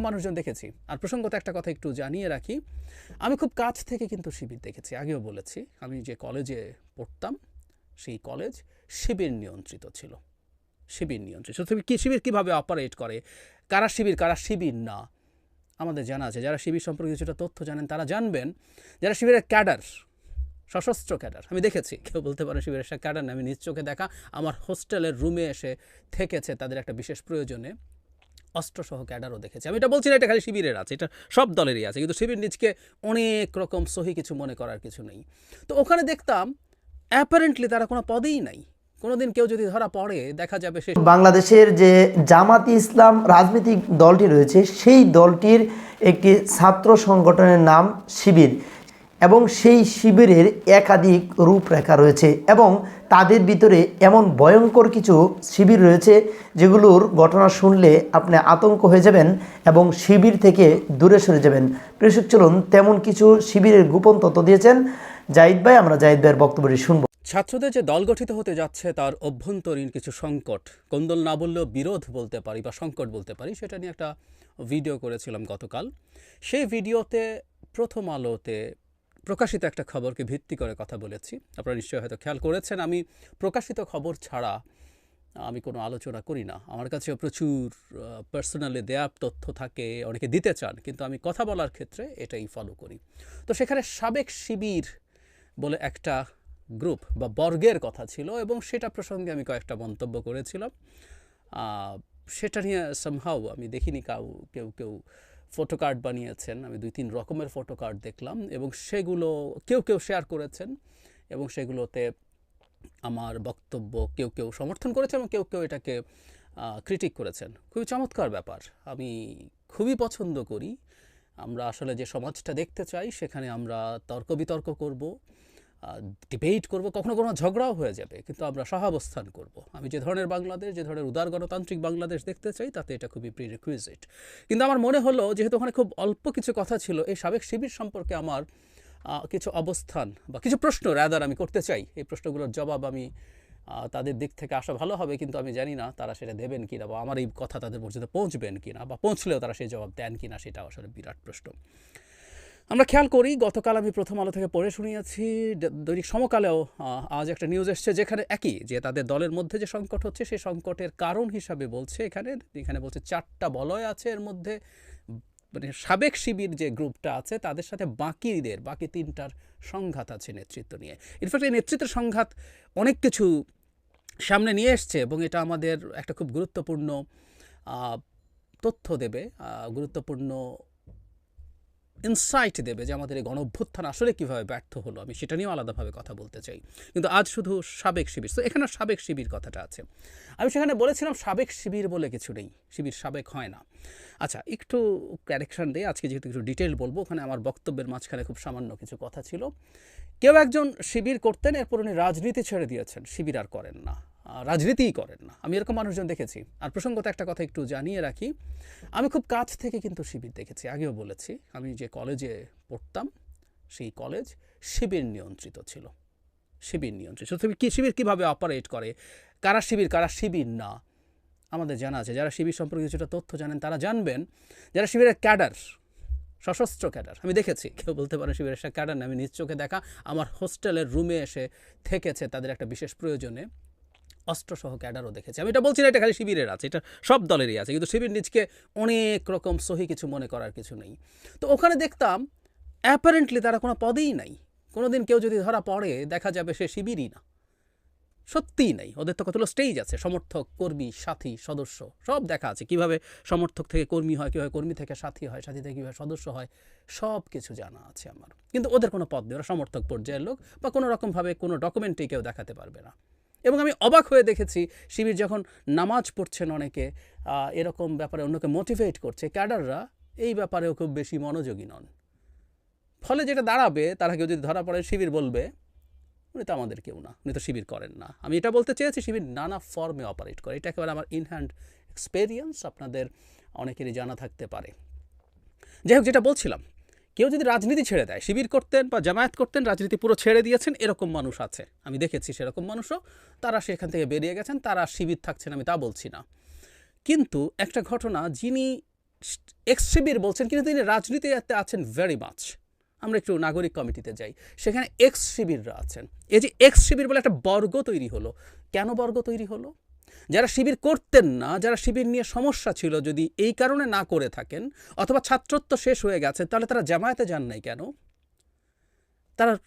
মানুষজন দেখেছি। আর প্রসঙ্গত একটা কথা একটু জানিয়ে রাখি। আমি খুব কাছ থেকে কিন্তু শিবির দেখেছি। আগেও বলেছি, আমি যে কলেজে পড়তাম, সেই কলেজ শিবির নিয়ন্ত্রিত ছিল। শিবির নিয়ন্ত্রিত। তুমি কি, শিবির কীভাবে অপারেট করে? কারা শিবির কারা শিবির না? আমাদের জানা আছে, যারা শিবির সম্পর্কে কিছুটা তথ্য জানেন, তারা জানবেন, যারা শিবিরের ক্যাডার, সশস্ত্র ক্যাডার, আমি দেখেছি, কেউ বলতে পারে শিবিরের একটা ক্যাডার না, আমি নিজ চোখে দেখা, আমার হোস্টেলের রুমে এসে থেকেছে তাদের একটা বিশেষ প্রয়োজনে। অস্ত্রসহ ক্যাডারও দেখেছি। আমি এটা বলছি না, এটা খালি শিবিরের আছে, এটা সব দলেরই আছে, কিন্তু শিবির নিজকে অনেক রকম সহি কিছু মনে করার কিছু নেই। তো ওখানে দেখতাম অ্যাপারেন্টলি তারা কোনো পদেই নাই। কোনোদিন কেউ যদি ধরা পড়ে, দেখা যাবে সে বাংলাদেশের যে জামাতি ইসলাম রাজনৈতিক দলটি রয়েছে, সেই দলটির একটি ছাত্র সংগঠনের নাম শিবির। এবং সেই শিবিরের একাধিক রূপরেখা রয়েছে এবং তাদের ভিতরে এমন ভয়ঙ্কর কিছু শিবির রয়েছে যেগুলোর ঘটনা শুনলে আপনি আতঙ্ক হয়ে যাবেন এবং শিবির থেকে দূরে সরে যাবেন। প্রেষক চলুন তেমন কিছু শিবিরের গোপন তথ্য দিয়েছেন জাহিদ ভাই। আমরা জাহিদ ভাইয়ের বক্তব্যটি শুনব। ছাত্রদের যে দল গঠিত হতে যাচ্ছে তার অভ্যন্তরীণ কিছু সংকট। কোন্দল না বললেও বিরোধ বলতে পারি বা সংকট বলতে পারি, সেটা নিয়ে একটা ভিডিও করেছিলাম গতকাল। সেই ভিডিওতে প্রথম আলোতে প্রকাশিত একটা খবরকে ভিত্তি করে কথা বলেছি। আপনারা নিশ্চয়ই হয়তো খেয়াল করেছেন, আমি প্রকাশিত খবর ছাড়া আমি কোনো আলোচনা করি না। আমার কাছে প্রচুর পার্সোনালি দেয়া তথ্য থাকে, অনেকে দিতে চান, কিন্তু আমি কথা বলার ক্ষেত্রে এটাই ফলো করি। তো সেখানে সাবেক শিবির বলে একটা গ্রুপ বা বর্গের কথা ছিল এবং সেটা প্রসঙ্গে আমি কয়েকটা মন্তব্য করেছিলাম। সেটা নিয়ে সামহাও আমি দেখিনি, কাউ, কেউ কেউ ফটো কার্ড বানিয়েছেন। আমি দুই তিন রকমের ফটো কার্ড দেখলাম এবং সেগুলো কেউ কেউ শেয়ার করেছেন এবং সেগুলোতে আমার বক্তব্য কেউ কেউ সমর্থন করেছে এবং কেউ কেউ এটাকে ক্রিটিক করেছেন। খুবই চমৎকার ব্যাপার। আমি খুবই পছন্দ করি। আমরা আসলে যে সমাজটা দেখতে চাই, সেখানে আমরা তর্ক বিতর্ক করব। ডিবেট করব, কখনো কখনো ঝগড়াও হয়ে যাবে, কিন্তু আমরা সহাবস্থান করব। আমি যে ধরনের বাংলাদেশ, যে ধরনের উদার গণতান্ত্রিক বাংলাদেশ দেখতে চাই, তাতে এটা খুবই প্রিরিকুইজিট কিন্তু আমার মনে হলো, যেহেতু ওখানে খুব অল্প কিছু কথা ছিল, এই সাবেক শিবির সম্পর্কে আমার কিছু অবস্থান বা কিছু প্রশ্ন রাদার আমি করতে চাই। এই প্রশ্নগুলোর জবাব আমি তাদের দিক থেকে আসা ভালো হবে, কিন্তু আমি জানি না তারা সেটা দেবেন কিনা বা আমার এই কথা তাদের পর্যন্ত পৌঁছবেন কিনা বা পৌঁছলেও তারা সেই জবাব দেন কিনা সেটা আসলে বিরাট প্রশ্ন। আমরা খেয়াল করি, গতকাল আমি প্রথম আলো থেকে পড়ে শুনিয়েছি দৈনিক সমকালেও আজ একটা নিউজ এসছে যেখানে একই, যে তাদের দলের মধ্যে যে সংকট হচ্ছে সেই সংকটের কারণ হিসাবে বলছে এখানে এখানে বলছে চারটা বলয় আছে এর মধ্যে মানে সাবেক শিবির যে গ্রুপটা আছে, তাদের সাথে বাকিদের, বাকি তিনটার সংঘাত আছে নেতৃত্ব নিয়ে। ইনফ্যাক্ট এই নেতৃত্বের সংঘাত অনেক কিছু সামনে নিয়ে এসছে এবং এটা আমাদের একটা খুব গুরুত্বপূর্ণ তথ্য দেবে গুরুত্বপূর্ণ ইনসাইট দেবে যে আমাদের এই গণ অভ্যুত্থান আসলে কীভাবে ব্যর্থ হলো। আমি সেটা নিয়েও আলাদাভাবে কথা বলতে চাই। কিন্তু আজ শুধু সাবেক শিবির। তো এখানে সাবেক শিবির কথাটা আছে। আমি সেখানে বলেছিলাম সাবেক শিবির বলে কিছু নেই। শিবির সাবেক হয় না। আচ্ছা একটু ক্যারেকশন দিয়ে আজকে যেহেতু একটু ডিটেল বলব, ওখানে আমার বক্তব্যের মাঝখানে খুব সামান্য কিছু কথা ছিল। কেউ একজন শিবির করতেন, এরপর উনি রাজনীতি ছেড়ে দিয়েছেন। শিবির আর করেন না। রাজনীতিই করেন না। আমি এরকম মানুষজন দেখেছি। আর প্রসঙ্গত একটা কথা একটু জানিয়ে রাখি। আমি খুব কাছ থেকে কিন্তু শিবির দেখেছি। আগেও বলেছি, আমি যে কলেজে পড়তাম, সেই কলেজ শিবির নিয়ন্ত্রিত ছিল। শিবির নিয়ন্ত্রিত কি, শিবির কীভাবে অপারেট করে? কারা শিবির কারা শিবির না? আমাদের জানা আছে, যারা শিবির সম্পর্কে কিছুটা তথ্য জানেন, তারা জানবেন, যারা শিবিরের ক্যাডার, সশস্ত্র ক্যাডার, আমি দেখেছি, কেউ বলতে পারে শিবিরের ক্যাডার না, আমি নিজ চোখে দেখা, আমার হোস্টেলের রুমে এসে থেকেছে তাদের একটা বিশেষ প্রয়োজনে। অস্ত্রসহ ক্যাডারও দেখেছি। আমি এটা বলছি না, এটা খালি শিবিরের আছে, এটা সব দলেরই আছে, কিন্তু শিবির নিজকে অনেক রকম সহি কিছু মনে করার কিছু নেই। তো ওখানে দেখতাম অ্যাপারেন্টলি তারা কোনো পদেই নাই। কোনোদিন কেউ যদি ধরা পড়ে, দেখা যাবে সে শিবিরই না। সত্যিই নাই, ওদের তো কতগুলো স্টেজ আছে, সমর্থক, কর্মী, সাথী, সদস্য, সব দেখা আছে। কীভাবে সমর্থক থেকে কর্মী হয়, কীভাবে কর্মী থেকে সাথী হয়, সাথী থেকে কীভাবে সদস্য হয়, সব কিছু জানা আছে আমার। কিন্তু ওদের কোনো পদ নেই, ওরা সমর্থক পর্যায়ের লোক বা কোনো রকমভাবে কোনো ডকুমেন্টেই কেউ দেখাতে পারবে না। এবং আমি অবাক হয়ে দেখেছি শিবির যখন নামাজ পড়ছেন অনেকে এরকম ব্যাপারে অন্যকে মোটিভেট করছে, ক্যাডাররা এই ব্যাপারেও খুব বেশি মনোযোগী নন। ফলে যেটা দাঁড়াবে, তারা কেউ যদি ধরা পড়ে, শিবির বলবে, উনি তো আমাদের কেউ না, উনি তো শিবির করেন না। আমি এটা বলতে চেয়েছি, শিবির নানা ফর্মে অপারেট করে। এটা একেবারে আমার ইনহ্যান্ড এক্সপেরিয়েন্স আপনাদের অনেকেরই জানা থাকতে পারে। যাই হোক, যেটা বলছিলাম কেউ যদি রাজনীতি ছেড়ে দেয়, শিবির করতেন বা জামায়াত করতেন, রাজনীতি পুরো ছেড়ে দিয়েছেন, এরকম মানুষ আছে। আমি দেখেছি সেরকম মানুষও। তারা সেখান থেকে বেরিয়ে গেছেন, তারা শিবির থাকছেন, আমি তা বলছি না। কিন্তু একটা ঘটনা, যিনি এক্স শিবির বলছেন, কিন্তু তিনি রাজনীতিতে আছেন ভেরি মাচ আমরা একটু নাগরিক কমিটিতে যাই। সেখানে এক্স শিবিররা আছেন। এই যে এক্স শিবির বলে একটা বর্গ তৈরি হলো। কেন বর্গ তৈরি হলো? যারা শিবির করতেন না, যারা শিবির নিয়ে সমস্যা ছিল যদি এই কারণে না করে থাকেন অথবা ছাত্রত্ব শেষ হয়ে গেছে, তাহলে তারা জামায়াতে যান নাই কেন? তারা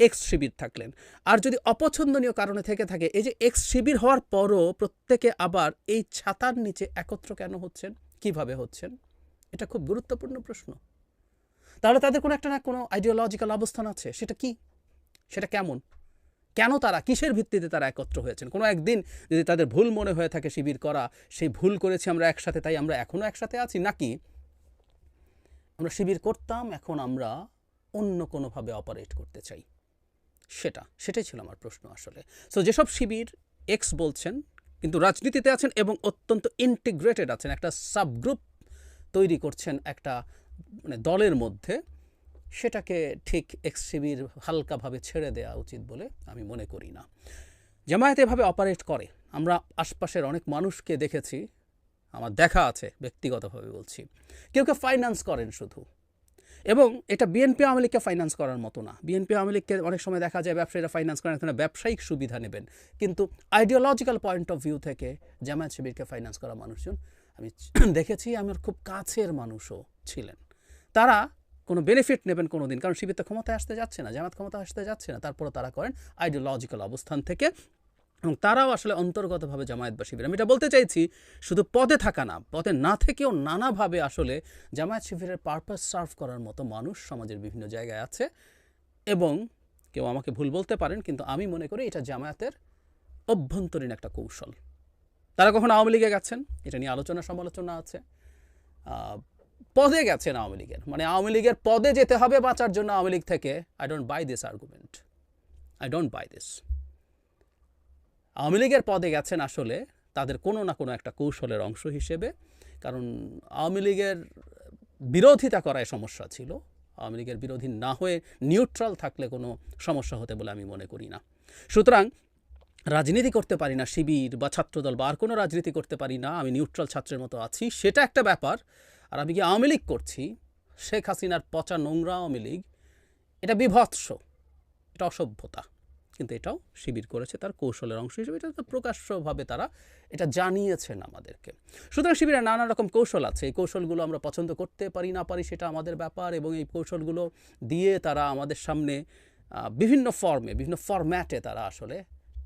এক্স শিবির থাকলেন। আর যদি অপছন্দনীয় কারণে থেকে থাকে, এই যে এক্স শিবির হওয়ার পরও প্রত্যেকে আবার এই ছাতার নিচে একত্র কেন হচ্ছেন? কীভাবে হচ্ছেন? এটা খুব গুরুত্বপূর্ণ প্রশ্ন। তাহলে তাদের কোনো একটা না কোনো আইডিওলজিক্যাল অবস্থান আছে? সেটা কি? সেটা কেমন? কেন তারা, কিসের ভিত্তিতে তারা একত্র হয়েছেন? কোনো একদিন যদি তাদের ভুল মনে হয়ে থাকে শিবির করা, সেই ভুল করেছি আমরা একসাথে, তাই আমরা এখনও একসাথে আছি? নাকি আমরা শিবির করতাম, এখন আমরা অন্য কোনোভাবে অপারেট করতে চাই? সেটা, সেটাই ছিল আমার প্রশ্ন আসলে। সো যেসব শিবির এক্স বলছেন, কিন্তু রাজনীতিতে আছেন এবং অত্যন্ত ইন্টিগ্রেটেড আছেন, একটা সাবগ্রুপ তৈরি করছেন একটা মানে দলের মধ্যে সেটাকে ঠিক এক্স শিবির হালকাভাবে ছেড়ে দেওয়া উচিত বলে আমি মনে করি না। জামায়াত এভাবে অপারেট করে। আমরা আশপাশের অনেক মানুষকে দেখেছি, আমার দেখা আছে, ব্যক্তিগতভাবে বলছি। কেউ কেউ ফাইন্যান্স করেন শুধু। এবং এটা বিএনপি আওয়ামী লীগকে ফাইন্যান্স করার মতো না। বিএনপি আওয়ামী লীগকে অনেক সময় দেখা যায় ব্যবসায়ীরা ফাইন্যান্স করেন, এখানে ব্যবসায়িক সুবিধা নেবেন। কিন্তু আইডিওলজিক্যাল পয়েন্ট অফ ভিউ থেকে জামায়াত শিবিরকে ফাইন্যান্স করা মানুষজন, আমি দেখেছি আমার খুব কাছের মানুষও ছিলেন। তারা কোনো বেনিফিট নেবেন কোনো দিন কারণ শিবির তো ক্ষমতায় আসতে যাচ্ছে না, জামাত ক্ষমতা আসতে যাচ্ছে না। তারপরে তারা করেন আইডিওলজিক্যাল অবস্থান থেকে। এবং তারাও আসলে অন্তর্গতভাবে জামায়াত বা শিবির আমি এটা বলতে চাইছি, শুধু পদে থাকা না, পদে না থেকেও নানাভাবে আসলে জামায়াত শিবিরের পারপাস সার্ভ করার মতো মানুষ সমাজের বিভিন্ন জায়গায় আছে। এবং কেউ আমাকে ভুল বলতে পারেন, কিন্তু আমি মনে করি এটা জামায়াতের অভ্যন্তরীণ একটা কৌশল। তারা কখন আওয়ামী লীগে গেছেন? এটা নিয়ে আলোচনা সমালোচনা আছে পদে গেছেন আওয়ামী লীগের। মানে আওয়ামী লীগের পদে যেতে হবে বাঁচার জন্য আওয়ামী লীগ থেকে। I don't buy this argument I don't buy this Awami লীগের পদে গেছেন আসলে তাদের কোনো না কোনো একটা কৌশলের অংশ হিসেবে। কারণ আওয়ামী লীগের বিরোধিতা করায় সমস্যা ছিল। আওয়ামী লীগের বিরোধী না হয়ে নিউট্রাল থাকলে কোনো সমস্যা হতে বলে আমি মনে করি না। সুতরাং রাজনীতি করতে পারি না, শিবির বা ছাত্রদল বা আর কোনো রাজনীতি করতে পারি না, আমি নিউট্রাল ছাত্রের মতো আছি। সেটা একটা ব্যাপার। আর আমি কি আওয়ামী লীগ করছি, শেখ হাসিনার পচা নোংরা আওয়ামী লীগ, এটা বিভৎস, এটা অসভ্যতা। কিন্তু এটাও শিবির করেছে, তার কৌশলের অংশ হিসেবে, এটা তো প্রকাশ্যভাবে তারা এটা জানিয়েছেন আমাদেরকে। সুতরাং শিবিরের নানা রকম কৌশল আছে, এই কৌশলগুলো আমরা পছন্দ করতে পারি, না পারি সেটা আমাদের ব্যাপার এবং এই কৌশলগুলো দিয়ে তারা আমাদের সামনে বিভিন্ন ফর্মে বিভিন্ন ফরম্যাটে তারা আসলে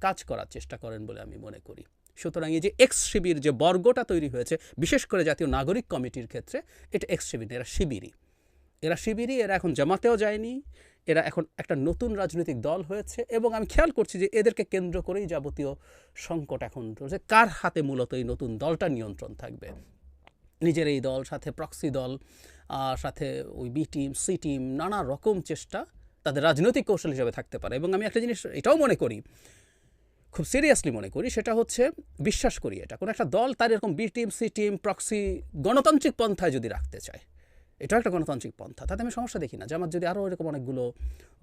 কাজ করার চেষ্টা করেন বলে আমি মনে করি। সুতরাং এই যে এক্স শিবির যে বর্গটা তৈরি হয়েছে, বিশেষ করে জাতীয় নাগরিক কমিটির ক্ষেত্রে, এটা এক্স শিবির এরা শিবিরই। এরা শিবিরই, এরা এখন জামাতেও যায়নি, এরা এখন একটা নতুন রাজনৈতিক দল হয়েছে এবং আমি খেয়াল করছি যে এদেরকে কেন্দ্র করেই যাবতীয় সংকট এখন রয়েছে। কার হাতে মূলত এই নতুন দলটা নিয়ন্ত্রণ থাকবে? নিজের এই দল, সাথে প্রক্সি দল সাথে ওই বি টিম সি টিম নানা রকম চেষ্টা তাদের রাজনৈতিক কৌশল হিসেবে থাকতে পারে। এবং আমি একটা জিনিস এটাও মনে করি খুব সিরিয়াসলি মনে করি, সেটা হচ্ছে বিশ্বাস করি এটা। কোনো একটা দল তার এরকম B team C team proxy গণতান্ত্রিক পন্থায় যদি রাখতে চায়, এটাও একটা গণতান্ত্রিক পন্থা। তাতে আমি সমস্যা দেখি না জামাত যদি আরও এরকম অনেকগুলো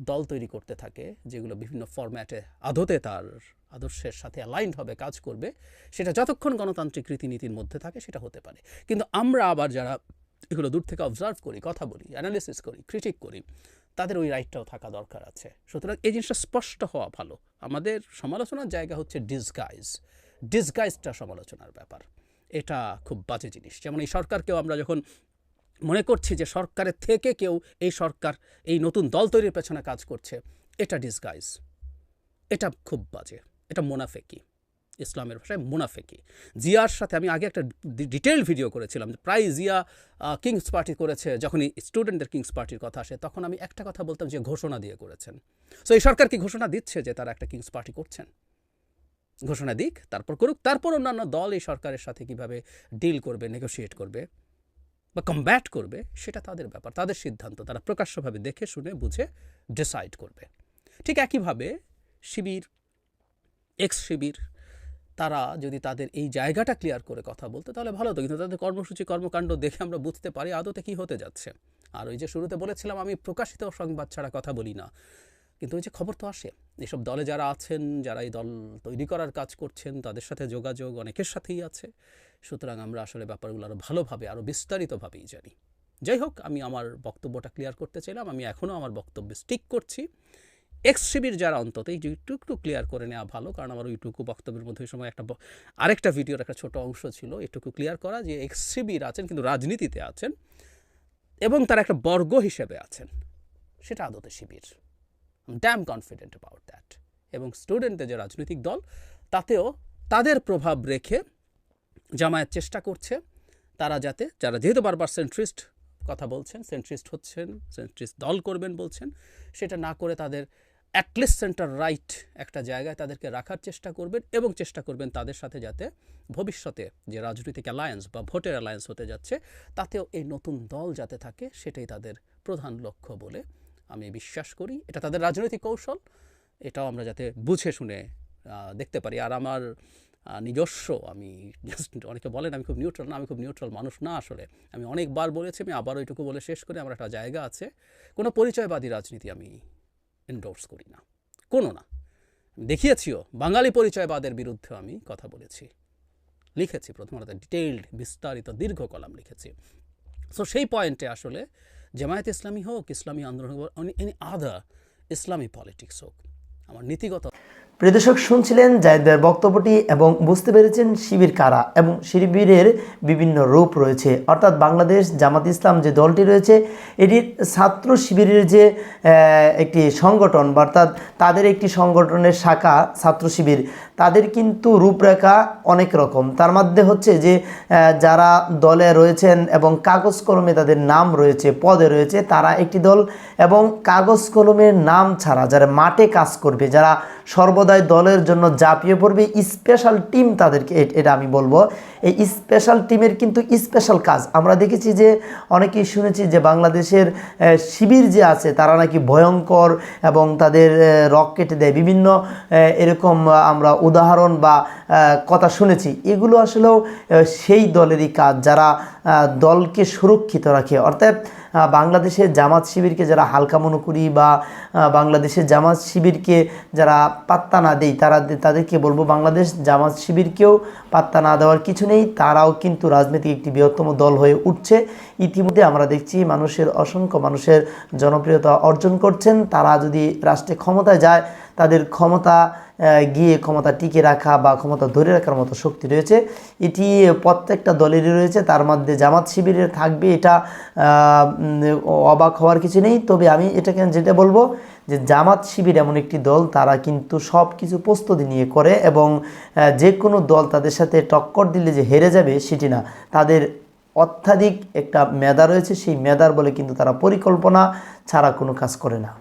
দল তৈরি করতে থাকে, যেগুলো বিভিন্ন ফরম্যাটে আদতে তার আদর্শের সাথে অ্যালাইন্ড হবে, কাজ করবে, সেটা যতক্ষণ গণতান্ত্রিক রীতিনীতির মধ্যে থাকে, সেটা হতে পারে। কিন্তু আমরা আবার যারা এগুলো দূর থেকে অবজার্ভ করি, কথা বলি অ্যানালিসিস করি ক্রিটিক করি তাদের ওই রাইটটাও থাকা দরকার আছে। সুতরাং এই জিনিসটা স্পষ্ট হওয়া ভালো। আমাদের সমালোচনার জায়গা হচ্ছে ডিসগাইজ ডিসগাইজটা সমালোচনার ব্যাপার। এটা খুব বাজে জিনিস। যেমন এই সরকারকেও আমরা যখন মনে করছি যে সরকারের থেকে কেউ এই সরকার, এই নতুন দল তৈরির পেছনে কাজ করছে, এটা ডিসগাইজ এটা খুব বাজে। এটা মোনাফেকি। ইসলামের ভাষায় মুনাফেকি। জিয়ার সাথে আমি আগে একটা ডিটেল ভিডিও করেছিলাম যে প্রায় জিয়া কিংস পার্টি করেছে, যখনই স্টুডেন্টদের কিংস পার্টির কথা আসে, তখন আমি একটা কথা বলতাম যে ঘোষণা দিয়ে করেছেন। সো এই সরকার কি ঘোষণা দিচ্ছে যে তারা একটা কিংস পার্টি করছেন? ঘোষণা দিক, তারপর করুক, তারপর অন্যান্য দল এই সরকারের সাথে কীভাবে ডিল করবে নেগোশিয়েট করবে বা কমব্যাট করবে, সেটা তাদের ব্যাপার, তাদের সিদ্ধান্ত। তারা প্রকাশ্যভাবে দেখে, শুনে, বুঝে ডিসাইড করবে। ঠিক একইভাবে শিবির এক্স শিবির তারা যদি তাদের এই জায়গাটা ক্লিয়ার করে কথা বলতে, তাহলে ভালো হতো। কিন্তু তাদের কর্মসূচি, কর্মকাণ্ড দেখে আমরা বুঝতে পারি আদতে কী হতে যাচ্ছে। আর ওই যে শুরুতে বলেছিলাম, আমি প্রকাশিত সংবাদ ছাড়া কথা বলি না। কিন্তু ওই যে খবর তো আসে। এসব দলে যারা আছেন, যারা এই দল তৈরি করার কাজ করছেন, তাদের সাথে যোগাযোগ অনেকের সাথেই আছে। সুতরাং আমরা আসলে ব্যাপারগুলো আরও ভালোভাবে আরও বিস্তারিতভাবেই জানি। যাই হোক, আমি আমার বক্তব্যটা ক্লিয়ার করতে চাইলাম। আমি এখনও আমার বক্তব্য স্টিক করছি। এক্স শিবির যারা অন্তত, এই একটু ক্লিয়ার করে নেওয়া ভালো, কারণ আমার ওইটুকু বক্তব্যের মধ্যে সময় একটা আরেকটা ভিডিওর একটা ছোট অংশ ছিল, এটুকু ক্লিয়ার করা যে এক্স শিবির আছেন, কিন্তু রাজনীতিতে আছেন এবং তারা একটা বর্গ হিসেবে আছেন। সেটা আদতে শিবির। ড্যাম কনফিডেন্ট অ্যাবাউট দ্যাট এবং স্টুডেন্টদের যে রাজনৈতিক দল, তাতেও তাদের প্রভাব রেখে জামায়াত চেষ্টা করছে, তারা যাতে, যারা যেহেতু বারবার সেন্ট্রিস্ট কথা বলছেন সেন্ট্রিস্ট হচ্ছেন সেন্ট্রিস্ট দল করবেন বলছেন, সেটা না করে তাদের অ্যাটলিস্ট সেন্টার রাইট একটা জায়গায় তাদেরকে রাখার চেষ্টা করবেন এবং চেষ্টা করবেন তাদের সাথে যাতে ভবিষ্যতে যে রাজনৈতিক অ্যালায়েন্স বা ভোটের অ্যালায়েন্স হতে যাচ্ছে, তাতেও এই নতুন দল যাতে থাকে সেটাই তাদের প্রধান লক্ষ্য বলে আমি বিশ্বাস করি। এটা তাদের রাজনৈতিক কৌশল, এটাও আমরা যাতে বুঝে শুনে দেখতে পারি। আর আমার নিজস্ব, আমি জাস্ট অনেকে বলেন আমি খুব নিউট্রাল না, আমি খুব নিউট্রাল মানুষ না আসলে। আমি অনেকবার বলেছি, আমি আবার ওইটুকু বলে শেষ করে, আমার একটা জায়গা আছে। কোনো পরিচয়বাদী রাজনীতি আমি এন্ডোর্স করি না। কোনো না। দেখিয়েছিও, বাঙালি পরিচয়বাদের বিরুদ্ধে আমি কথা বলেছি। লিখেছি প্রথমত ডিটেইলড বিস্তারিত, দীর্ঘ কলাম লিখেছি। সো সেই পয়েন্টে আসলে জামায়াত ইসলামী হোক, ইসলামী আন্দোলন হোক এনি আদার ইসলামী পলিটিক্স হোক, আমার নীতিগত প্রিয় দর্শক শুনছিলেন জায়দের বক্তব্যটি এবং বুঝতে পেরেছেন শিবির কারা এবং শিবিরের বিভিন্ন রূপ রয়েছে। অর্থাৎ বাংলাদেশ জামাত ইসলাম যে দলটি রয়েছে, এটির ছাত্র শিবিরের যে একটি সংগঠন অর্থাৎ তাদের একটি সংগঠনের শাখা ছাত্র শিবির, তাদের কিন্তু রূপরেখা অনেক রকম। তার মধ্যে হচ্ছে যে যারা দলে রয়েছেন এবং কাগজ কলমে তাদের নাম রয়েছে, পদে রয়েছে, তারা একটি দল এবং কাগজ কলমের নাম ছাড়া যারা মাঠে কাজ করবে, যারা সর্বদাই দলের জন্য জাপিয়ে পড়বে স্পেশাল টিম তাদেরকে এটা আমি বলব। এই স্পেশাল টিমের কিন্তু স্পেশাল কাজ। আমরা দেখেছি যে অনেকেই শুনেছি যে বাংলাদেশের শিবির যে আছে, তারা নাকি ভয়ঙ্কর এবং তাদের রক কেটে দেয়। বিভিন্ন এরকম আমরা উদাহরণ বা কথা শুনেছি। এগুলো আসলেও সেই দলেরই কাজ যারা দলকে সুরক্ষিত রাখে। অর্থাৎ বাংলাদেশের জামাত শিবিরকে যারা হালকা মনে করি বা বাংলাদেশের জামাত শিবিরকে যারা পাত্তা না দেই, তারা তাদেরকে বলব বাংলাদেশ জামাত শিবিরকেও পাত্তা না দেওয়ার কিছু নেই। তারাও কিন্তু রাজনৈতিক একটি বৃহত্তম দল হয়ে উঠছে। ইতিমধ্যে আমরা দেখছি মানুষের, অসংখ্য মানুষের জনপ্রিয়তা অর্জন করছেন। তারা যদি রাষ্ট্রে ক্ষমতায় যায়, তাদের ক্ষমতা গিয়ে ক্ষমতা টিকে রাখা বা ক্ষমতা ধরে রাখার মতো শক্তি রয়েছে। এটি প্রত্যেকটা দলেরই রয়েছে, তার মধ্যে জামাত শিবিরের থাকবে, এটা অবাক হওয়ার কিছু নেই। তবে আমি এটাকে যেটা বলব যে জামাত শিবির এমন একটি দল, তারা কিন্তু সব কিছু প্রস্তুতি নিয়ে করে এবং যে কোনো দল তাদের সাথে টক্কর দিলে যে হেরে যাবে সেটি না। তাদের অত্যাধিক একটা মেধা রয়েছে, সেই মেধার বলে কিন্তু তারা পরিকল্পনা ছাড়া কোনো কাজ করে না।